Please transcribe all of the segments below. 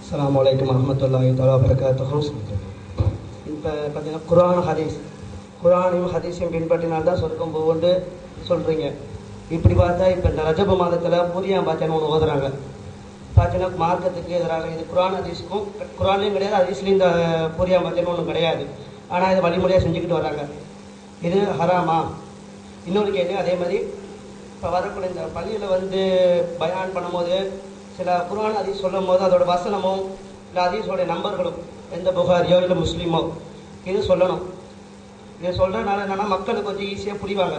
அஸ்லாம் வலைக்கம் அஹமத்துல்லாஹி தலா வரகாத்துஹு இப்போ பார்த்தீங்கன்னா குரான் ஹதீஸ். குரானையும் ஹதீஸையும் பின்பற்றினால்தான் சொர்க்கம் போகும்னு சொல்கிறீங்க இப்படி பார்த்தா இப்போ இந்த ரஜப மாதத்தில் புதிய பார்த்தேன்னு ஒன்று ஓதுறாங்க. பார்த்தீங்கன்னா மார்க்கத்துக்கு எதிராக இது குரான் ஹதீஸுக்கும் குரான்லையும் கிடையாது ஹதீஸ்லையும் இந்த பூரியா பார்த்தேன்னு ஒன்றும் கிடையாது. ஆனால் இது வழிமுறையாக செஞ்சுக்கிட்டு வராங்க. இது ஹராமா? இன்னொரு கேள்வி அதே மாதிரி இப்போ வரக்கூடிய இந்த பள்ளியில் வந்து பயான் பண்ணும்போது சில குரான் அதீஸ் சொல்லும் போது அதோட வசனமோ இல்லை அதீஸோட நம்பர்களும் எந்த புகாரியோ இல்லை முஸ்லீமோ இது சொல்லணும். இதை சொல்கிறனால என்னென்னா மக்களுக்கு கொஞ்சம் ஈஸியாக புரிவாங்க.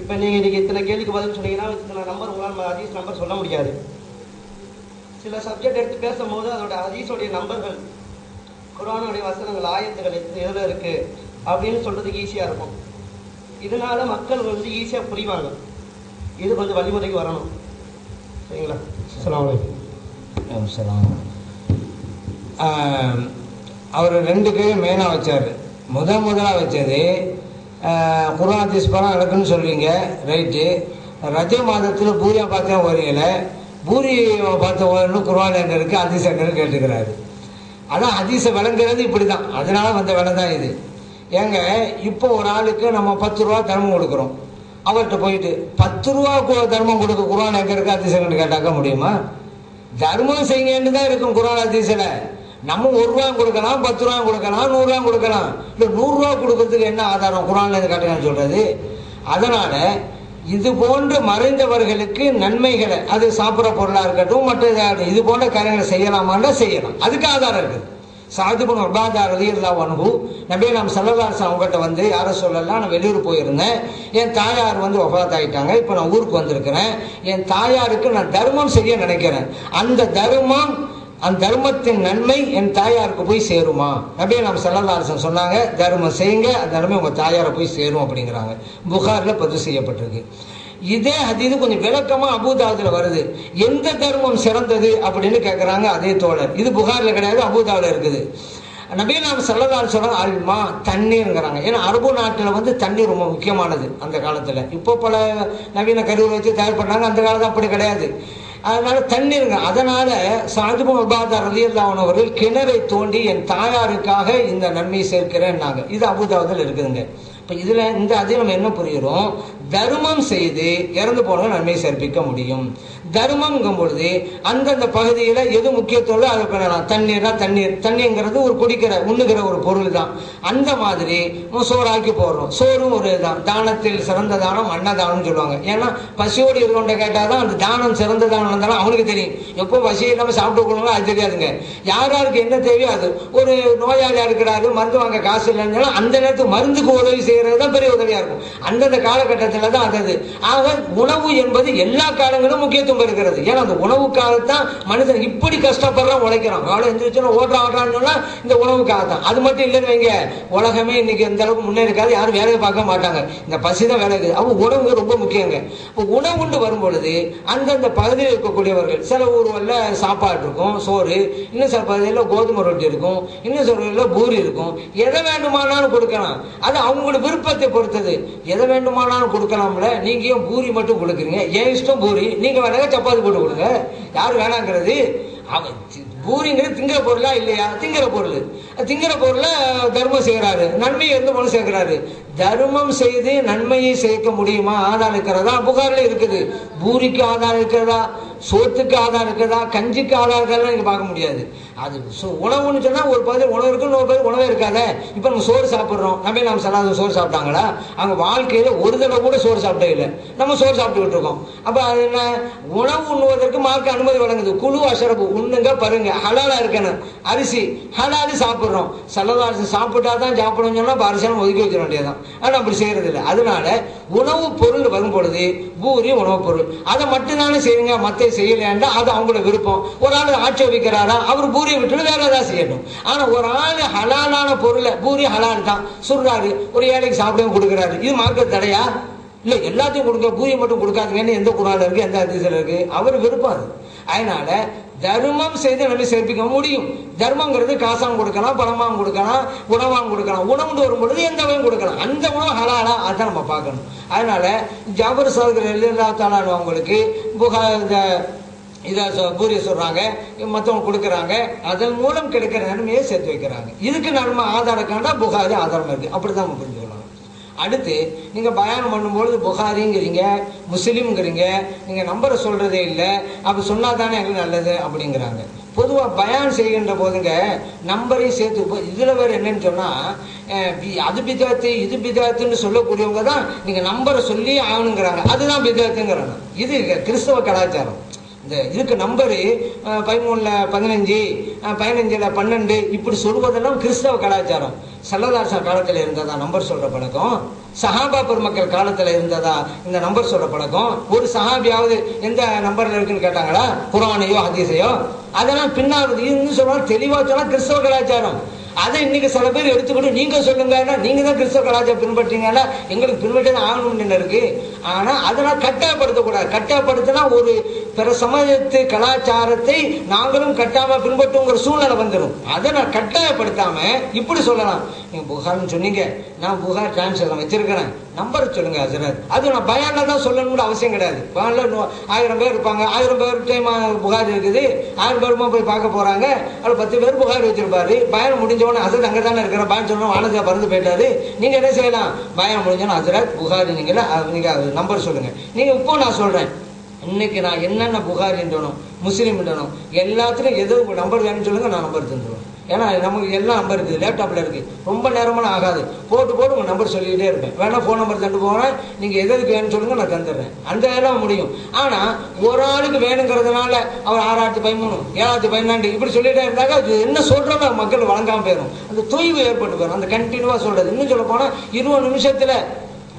இப்போ நீங்கள் இன்றைக்கி இத்தனை கேள்விக்கு பதில் சொன்னீங்கன்னா இத்தனை நம்பர் உங்களால் அதீஸ் நம்பர் சொல்ல முடியாது. சில சப்ஜெக்ட் எடுத்து பேசும்போது அதோட அதீஸோடைய நம்பர்கள் குரானுடைய வசனங்கள் ஆயத்துகள் எதில் இருக்குது அப்படின்னு சொல்கிறதுக்கு ஈஸியாக இருக்கும். இதனால மக்கள் வந்து ஈஸியாக புரிவாங்க. இது கொஞ்சம் வழிமுறைக்கு வரணும். சரிங்களா? சலாம் அவர் ரெண்டு பேரும் மெயினாக வச்சார். முத முதலாக வச்சது குரான் திஸ்பரம் நடக்குன்னு சொல்லுவீங்க ரைட்டு ரஜ மாதத்தில் பூரியா பார்த்தா வரீங்கள பூரி பார்த்த வரணும் குரான் எங்கே இருக்குது ஹதீஸ் எங்கன்னு கேட்டுக்கிறாரு. அதான் ஹதீஸை விளங்குறது இப்படி தான் அதனால வந்த விலை தான் இது. ஏங்க இப்போ ஒரு ஆளுக்கு நம்ம பத்து ரூபா தர்மம் கொடுக்குறோம். அவர்கிட்ட போயிட்டு பத்து ரூபா தர்மம் கொடுக்க குரான் எங்கே இருக்கு? அதிசயம்னு கேட்டாக்க முடியுமா? தர்மம் செய்யுங்கன்னு தான் இருக்கும் குரான் அதிசயில நம்ம ஒரு ரூபா கொடுக்கலாம் பத்து ரூபா கொடுக்கலாம் நூறுரூவா கொடுக்கலாம். இல்லை நூறுரூவா கொடுக்கறதுக்கு என்ன ஆதாரம்? குரான்ல இருந்து காட்டுங்கன்னு சொல்றது. அதனால இது போன்ற மறைந்தவர்களுக்கு நன்மைகளை அது சாப்பிட்ற பொருளாக இருக்கட்டும் மற்ற இது போன்ற காரியங்களை செய்யலாமான்னா செய்யலாம். அதுக்கு ஆதாரம் இருக்குது சாதுபன் உபாதா ரதி எல்லாம் அணுகு நபே நாம் செல்லதாரசன் அவங்ககிட்ட வந்து யாரை சொல்லலாம் நான் வெளியூர் போயிருந்தேன். என் தாயார் வந்து ஒபாத் ஆகிட்டாங்க இப்போ நான் ஊருக்கு வந்திருக்கிறேன். என் தாயாருக்கு நான் தர்மம் செய்ய நினைக்கிறேன். அந்த தர்மம் அந்த தர்மத்தின் நன்மை என் தாயாருக்கு போய் சேருமா? நபே நாம் செல்லலாசன் சொன்னாங்க தர்மம் செய்யுங்க. அந்த நன்மை உங்கள் தாயாரை போய் சேரும் அப்படிங்கிறாங்க. புகாரில் பதிவு செய்யப்பட்டிருக்கு. இதே ஹதீது கொஞ்சம் விளக்கமா அபுதாதுல வருது. எந்த தர்மம் சிறந்தது அப்படின்னு கேட்குறாங்க அதே தோழர். இது புகார்ல கிடையாது அபுதாவில் இருக்குது. நபீனாம் சல்லதால் சொல்ல அல்மா தண்ணீர்ங்கிறாங்க. ஏன்னா அரபு நாட்டில் வந்து தண்ணி ரொம்ப முக்கியமானது அந்த காலத்தில். இப்போ பல நவீன கருவிகள் வச்சு தயார் பண்ணாங்க அந்த காலத்தில் அப்படி கிடையாது. அதனால தண்ணீருங்க. அதனால சாஜிபு உபாதார் ரலியல்லாஹு அவர்கள் கிணறை தோண்டி என் தாயாருக்காக இந்த நன்மை சேர்க்கிறேன்னாங்க. இது அபுதாபுதில் இருக்குதுங்க. இப்போ இதில் இந்த அதில் நம்ம என்ன புரிகிறோம் தர்மம் செய்து இறந்து போனவங்க நன்மை சேர்ப்பிக்க முடியும். தர்மம்ங்கும் பொழுது அந்தந்த பகுதியில் எது முக்கியத்துவம் அதை பண்ணலாம். தண்ணீர்னா தண்ணீர். தண்ணிங்கிறது ஒரு குடிக்கிற உண்ணுகிற ஒரு பொருள் தான் அந்த மாதிரி நம்ம சோறாக்கி போடுறோம். சோறும் ஒரு இதுதான். தானத்தில் சிறந்த தானம் அன்னதானம்னு சொல்லுவாங்க. ஏன்னா பசியோடு இருக்கவன்ட்ட கேட்டால் தான் அந்த தானம் சிறந்த தானம் தானே அவனுக்கு தெரியும். எப்போ பசி நம்ம சாப்பிட்டு கொடுங்களோ அது தெரியாதுங்க. யார் யாருக்கு என்ன தேவையோ அது. ஒரு நோயாளியா இருக்கிறாரு மருந்து வாங்க காசு இல்லைன்னாலும் அந்த நேரத்துக்கு மருந்துக்கு உதவி செய்யறது தான் பெரிய உதவியா இருக்கும். அந்தந்த காலகட்டத்தில் தான் அது அது ஆக உணவு என்பது எல்லா காலங்களும் முக்கியத்துவம் இருக்கிறது ஏன்னா அந்த உணவுக்காகத்தான் மனிதன் இப்படி கஷ்டப்படுறான் உழைக்கிறான். காலை எந்திரிச்சோன்னா ஓடுறான் ஓடுறான்னு இந்த உணவுக்காக தான் அது மட்டும் இல்லைன்னு வைங்க. உலகமே இன்னைக்கு எந்த அளவுக்கு முன்னேறிக்காது யாரும் வேலையை பார்க்க மாட்டாங்க. இந்த பசி தான் வேலை இருக்குது. உணவு ரொம்ப முக்கியங்க. இப்போ உணவுண்டு வரும்பொழுது அந்தந்த பகுதியில் இருக்கக்கூடியவர்கள் சில ஊர்களில் சாப்பாடு இருக்கும் சோறு. இன்னும் சில பகுதியில் கோதுமை ரொட்டி இருக்கும். இன்னும் சில பகுதியில் பூரி இருக்கும். எதை வேண்டுமானாலும் கொடுக்கலாம். அது அவங்களோட விருப்பத்தை பொறுத்தது. எதை வேண்டுமானாலும் கொடுக்கலாம்ல? நீங்கள் ஏன் பூரி மட்டும் கொடுக்குறீங்க. ஏன் இஷ்டம் பூரி. நீங்கள் வேணாங்க சப்பாத்தி போட்டு கொடுங்க. யார் வேணாங்கிறது? அவன் பூரிங்கிறது திங்கிற பொருளா இல்லையா? திங்கிற பொருள். திங்கிற பொருளை தர்மம் செய்கிறாரு நன்மையை எந்த பொருள் சேர்க்கிறாரு. தர்மம் செய்து நன்மையை சேர்க்க முடியுமா? ஆதாரம் இருக்கிறதா? புகாரில் இருக்குது. பூரிக்கு ஆதாரம் இருக்கிறதா? சோத்துக்கு ஆதாரம் இருக்கிறதா கஞ்சிக்கு ஆதாரம் இருக்கிறதா நீங்கள் பார்க்க முடியாது. அது சோ- உணவுன்னு சொன்னால் ஒரு பகுதி உணவு இருக்கு இன்னொரு பகுதி உணவே இருக்காதே. இப்போ நம்ம சோறு சாப்பிட்றோம். நம்ம நம்ம சலாதம் சோறு சாப்பிட்டாங்களா? அவங்க வாழ்க்கையில் ஒரு தடவை கூட சோறு சாப்பிட்டே இல்லை. நம்ம சோறு சாப்பிட்டுக்கிட்டு இருக்கோம். அப்போ அது என்ன? உணவு உண்ணுவதற்கு மார்க்க அனுமதி வழங்குது. குழு அசரப்பு உண்ணுங்க பாருங்க. ஹலாலாக இருக்கணும். அரிசி ஹலாலு சாப்பிட்றோம். சல்லதா அரிசி சாப்பிட்டா தான் சாப்பிடணும்னு சொன்னால் அரிசியெல்லாம் ஒதுக்கி வச்சிட வேண்டியதான் ஆனால் அப்படி செய்கிறதில்ல அதனால உணவு பொருள் வரும் பொழுது பூரி உணவுப் பொருள். அதை மட்டும்தானே செய்யுங்க. மற்ற செய்யலையாண்டா அது அவங்களோட விருப்பம். ஒரு ஆள் ஆட்சேபிக்கிறாரா அவர் பூரியை விட்டுட்டு வேற ஏதாவது செய்யணும். ஆனா ஒரு ஆள் ஹலாலான பொருளை பூரி ஹலால் தான் சொல்றாரு ஒரு ஏழைக்கு சாப்பிடவும் கொடுக்குறாரு. இது மார்க்க தடையா? இல்ல எல்லாத்தையும் கொடுக்க பூரி மட்டும் கொடுக்காதுங்கன்னு எந்த குரான் இருக்கு எந்த அதிசயம் இருக்கு? அவர் விருப்பம் அது. அதனால தர்மம் செய்து நம்ம சேர்ப்பிக்க முடியும். தர்மங்கிறது காசாகவும் கொடுக்கலாம் பணமாகவும் கொடுக்கலாம் உணவாகவும் கொடுக்கலாம். உணவுன்னு வரும்பொழுது எந்த வகையும் கொடுக்கலாம். அந்த உணவு ஹலாலா அதை நம்ம பார்க்கணும். அதனால ஜாபர் சாதகர் எல்லா தாளானவங்களுக்கு புகா இந்த இதை சொ- பூரிய சொல்றாங்க மற்றவங்க கொடுக்குறாங்க. அதன் மூலம் கிடைக்கிற நன்மையை சேர்த்து வைக்கிறாங்க. இதுக்கு நன்மை ஆதாரம் கண்டா புகாரி ஆதாரம் இருக்கு. அப்படிதான் தான் புரிஞ்சுக்கணும். அடுத்து நீங்கள் பயானம் பண்ணும்பொழுது புகாரிங்கிறீங்க முஸ்லீம்ங்கிறீங்க நீங்கள் நம்பரை சொல்கிறதே இல்லை அப்படி சொன்னால் தானே எங்களுக்கு நல்லது அப்படிங்கிறாங்க. பொதுவாக பயான் செய்கின்ற போதுங்க நம்பரையும் சேர்த்து இப்போ இதில் வேறு என்னன்னு சொன்னால் அது பிதாத்து இது பிதாத்துன்னு சொல்லக்கூடியவங்க தான் நீங்கள் நம்பரை சொல்லி ஆகணுங்கிறாங்க. அதுதான் பிதாத்துங்கிறாங்க. இது கிறிஸ்தவ கலாச்சாரம். இந்த இதுக்கு நம்பரு பதிமூணில் பதினஞ்சு பதினஞ்சில் பன்னெண்டு இப்படி சொல்வதெல்லாம் கிறிஸ்தவ கலாச்சாரம். சல்லதாசா காலத்தில் இருந்ததா நம்பர் சொல்கிற பழக்கம்? சஹாபா பெருமக்கள் காலத்தில் இருந்ததா இந்த நம்பர் சொல்கிற பழக்கம்? ஒரு சஹாபியாவது எந்த நம்பரில் இருக்குன்னு கேட்டாங்களா? குரானையோ ஹதீஸையோ? அதெல்லாம் பின்னாவது இன்னும் சொன்னா தெளிவாக சொன்னால் கிறிஸ்தவ கலாச்சாரம். அதை இன்னைக்கு சில பேர் எடுத்துக்கிட்டு நீங்க சொல்லுங்க நீங்க தான் கிறிஸ்தவ கலாச்சாரம் பின்பற்றீங்கன்னா எங்களுக்கு பின்பற்றி தான் ஆகணும்னு இருக்கு. ஆனா அதெல்லாம் கட்டாயப்படுத்தக்கூடாது. கட்டாயப்படுத்தினா ஒரு பிற சமயத்து கலாச்சாரத்தை நாங்களும் கட்டாம பின்பற்றுங்கிற சூழ்நிலை வந்துடும் அதை நான் கட்டாயப்படுத்தாம இப்படி சொல்லலாம். நீங்க புகார்னு சொன்னீங்க. நான் புகார் டிரான்ஸ்ஃபர் வச்சிருக்கிறேன். நம்பர் சொல்லுங்க ஹசரத். அது நான் பயான்ல தான் சொல்லணும்னு அவசியம் கிடையாது. பயான்ல ஆயிரம் பேர் இருப்பாங்க. ஆயிரம் பேர் டைம் புகார் இருக்குது. ஆயிரம் பேருமா போய் பார்க்க போறாங்க. அதில் பத்து பேர் புகார் வச்சிருப்பாரு. பயணம் முடிஞ்சவொடனே ஹசரத் அங்கே தானே இருக்கிற பயன் சொல்லணும் வானதியா பறந்து போயிட்டாரு. நீங்க என்ன செய்யலாம்? பயணம் முடிஞ்சோன்னு ஹசரத் புகார் நீங்க நீங்க நம்பர் சொல்லுங்க. நீங்க இப்போ நான் சொல்றேன். இன்னைக்கு நான் என்னென்ன புகார் என்றனும் முஸ்லீம் என்றனும் எல்லாத்துலையும் எது உங்கள் நம்பர் வேணும்னு சொல்லுங்க நான் நம்பர் தந்துடுவேன் ஏன்னா நமக்கு எல்லாம் நம்பர் இருக்குது லேப்டாப்பில் இருக்குது ரொம்ப நேரமெல்லாம் ஆகாது. போட்டு போட்டு உங்கள் நம்பர் சொல்லிக்கிட்டே இருப்பேன். வேணால் ஃபோன் நம்பர் தந்து போகிறேன் நீங்கள் எது எதுக்கு வேணும்னு சொல்லுங்கள் நான் தந்துடுறேன். அந்த வேலை முடியும். ஆனால் ஒரு ஆளுக்கு வேணுங்கிறதுனால அவர் ஆறாயிரத்தி பதிமூணு ஏழாயிரத்தி பதினாண்டு இப்படி சொல்லிகிட்டே இருந்தாக்க அது என்ன சொல்கிறோமோ மக்கள் வழங்காமல் போயிடும் அந்த தொய்வு ஏற்பட்டு போயிடும் அந்த கண்டினியூவாக சொல்கிறது இன்னும் சொல்ல போனால் இருபது நிமிஷத்தில்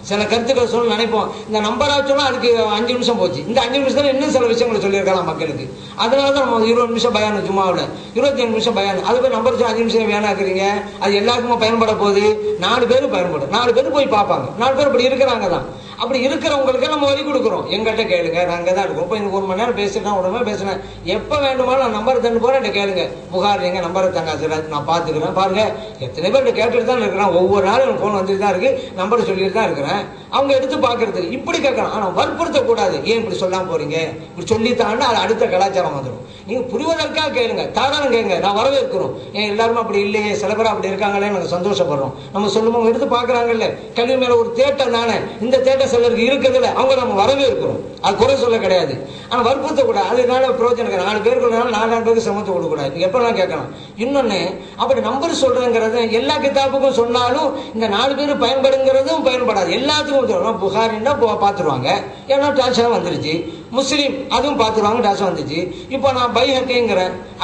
சில கருத்துக்களை சொல்ல நினைப்போம். இந்த நம்பரா சொன்னா அதுக்கு அஞ்சு நிமிஷம் போச்சு. இந்த அஞ்சு நிமிஷத்தில் இன்னும் சில விஷயங்களை சொல்லியிருக்கலாம் மக்களுக்கு. அதனால தான் நம்ம இருபது நிமிஷம் பயானு சும்மாவில் இருபத்தி நிமிஷம் பயானு. அது போய் நம்பர் சொல்லி அஞ்சு நிமிஷம் வேணாக்குறீங்க அது எல்லாருக்குமே பயன்பட போகுது? நாலு பேரும் பயன்படும். நாலு பேரும் போய் பார்ப்பாங்க. நாலு பேர் இப்படி இருக்கிறாங்க தான். அப்படி இருக்கிறவங்களுக்கு நம்ம வழி கொடுக்குறோம். எங்கிட்ட கேளுங்க நாங்கள் தான் எடுக்கிறோம் இப்போ எனக்கு ஒரு மணி நேரம் பேசினா உடனே பேசுனேன். எப்போ வேண்டுமானாலும் நான் நம்பர் தந்து போகிறேன் என்கிட்ட கேளுங்க. புகார் எங்கள் நம்பரை தங்க சார் நான் பார்த்துக்கிறேன். பாருங்க எத்தனை பேர் கேட்டுட்டு தான் இருக்கிறேன். ஒவ்வொரு நாளும் எனக்கு ஃபோன் வந்துட்டு தான் இருக்கு. நம்பர் சொல்லிட்டு தான் இருக்கிறேன். அவங்க எடுத்து பார்க்கறது இப்படி கேட்கலாம் ஆனால் வற்புறுத்தக்கூடாது. ஏன் இப்படி சொல்லாமல் போறீங்க? இப்படி சொல்லித்தாங்கன்னா அது அடுத்த கலாச்சாரம் வந்துடும் நீங்கள் புரிவதற்காக கேளுங்க. தாராளம் கேளுங்க. நான் வரவேற்கிறோம். ஏன் எல்லாருமே அப்படி இல்லையே? சில பேர் அப்படி இருக்காங்களே நாங்கள் சந்தோஷப்படுறோம். நம்ம சொல்லுவோம் எடுத்து பார்க்குறாங்கல்ல. கல்வி மேலே ஒரு தேட்டம் தானே இந்த தேட்டம் சிலருக்கு இருக்குதுல்ல. அவங்க நம்ம வரவேற்கிறோம். அது குறை சொல்ல கிடையாது. ஆனால் வற்புறுத்தக்கூடாது. அதனால பிரயோஜனம் நாலு பேருக்கு நாலு நாலு பேருக்கு சமத்து கொடுக்கக்கூடாது. நீங்க எப்பெல்லாம் கேட்கலாம்? இன்னொன்று அப்படி நம்பர் சொல்றதுங்கிறது எல்லா கிதாப்புக்கும் சொன்னாலும் இந்த நாலு பேர் பயன்படுங்கிறதும் பயன்படாது. எல்லாத்துக்கும் கொடுத்துருவாங்க புகாரின்னா பார்த்துருவாங்க. ஏன்னா டான்ஸ் வந்துருச்சு. முஸ்லீம் அதுவும் பார்த்துருவாங்க டாஷா வந்துச்சு. இப்போ நான் பை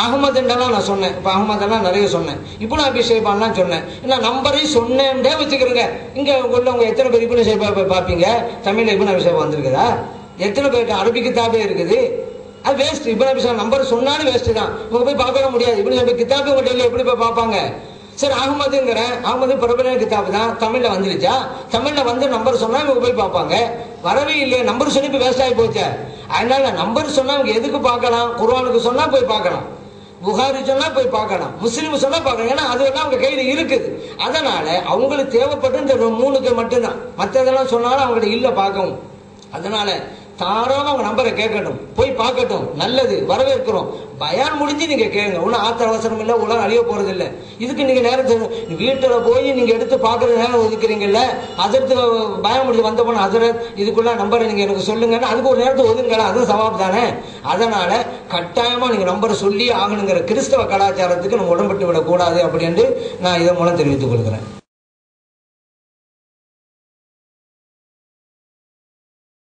அகமதுண்டெல்லாம் நான் சொன்னேன். இப்போ அகமதெல்லாம் நிறைய சொன்னேன். இப்போ நான் அபிஷேகம்லாம் சொன்னேன். நான் நம்பரையும் சொன்னேன்டே வச்சுக்கிறேங்க. இங்கே உள்ளவங்க எத்தனை பேர் இப்போ சேபா பார்ப்பீங்க? தமிழில் இப்போ அபிஷேகம் வந்திருக்குதா? எத்தனை பேருக்கு அரபி கிதாபே இருக்குது. அது வேஸ்ட் இப்போ அபிஷேகம் நம்பர் சொன்னாலும் வேஸ்ட்டு தான். இவங்க போய் பார்க்க முடியாது. இப்படி கிதாபு உங்க டெய்லி எப்படி போய் பார்ப்பாங்க? சரி அகமதுங்கிறேன் அகமது பிரபல கிதாபு தான் தமிழ்ல வந்துருச்சா? தமிழ்ல வந்து நம்பர் சொன்னா இவங்க போய் பார்ப்பாங்க. வரவே இல்லையே நம்பர் சொல்லி இப்போ வேஸ்ட் ஆகி போச்சு. அதனால நம்பர் சொன்னா இவங்க எதுக்கு பார்க்கலாம்? குர்வானுக்கு சொன்னா போய் பார்க்கலாம். புகாரி சொன்னா போய் பார்க்கலாம். முஸ்லீம் சொன்னா பார்க்கலாம். ஏன்னா அதெல்லாம் அவங்க கையில் இருக்குது. அதனால அவங்களுக்கு தேவைப்பட்டு இந்த மூணுக்கு மட்டும்தான். மற்றதெல்லாம் சொன்னாலும் அவங்கள்ட்ட இல்லை பார்க்கவும். அதனால தாராளமாக அவங்க நம்பரை கேட்கட்டும். போய் பார்க்கட்டும். நல்லது. வரவேற்கிறோம். பயான் முடிஞ்சு நீங்க கேளுங்க. ஒன்றும் ஆத்திர அவசரம் இல்லை உலகம் அழிய போறது இல்லை. இதுக்கு நீங்க நேரத்தை வீட்டில் போய் நீங்க எடுத்து பார்க்குற நேரம் ஒதுக்குறீங்கல்ல அதற்கு பயம் முடிஞ்சு வந்த போன அதரத் இதுக்குள்ள நம்பரை நீங்க எனக்கு சொல்லுங்கன்னு அதுக்கு ஒரு நேரத்தை ஒதுங்கலாம் அதுவும் சவாப் தானே. அதனால கட்டாயமா நீங்க நம்பரை சொல்லி ஆகணுங்கிற கிறிஸ்தவ கலாச்சாரத்துக்கு நம்ம உடம்பட்டு விடக்கூடாது அப்படின்ட்டு நான் இதன் மூலம் தெரிவித்துக் கொள்கிறேன்.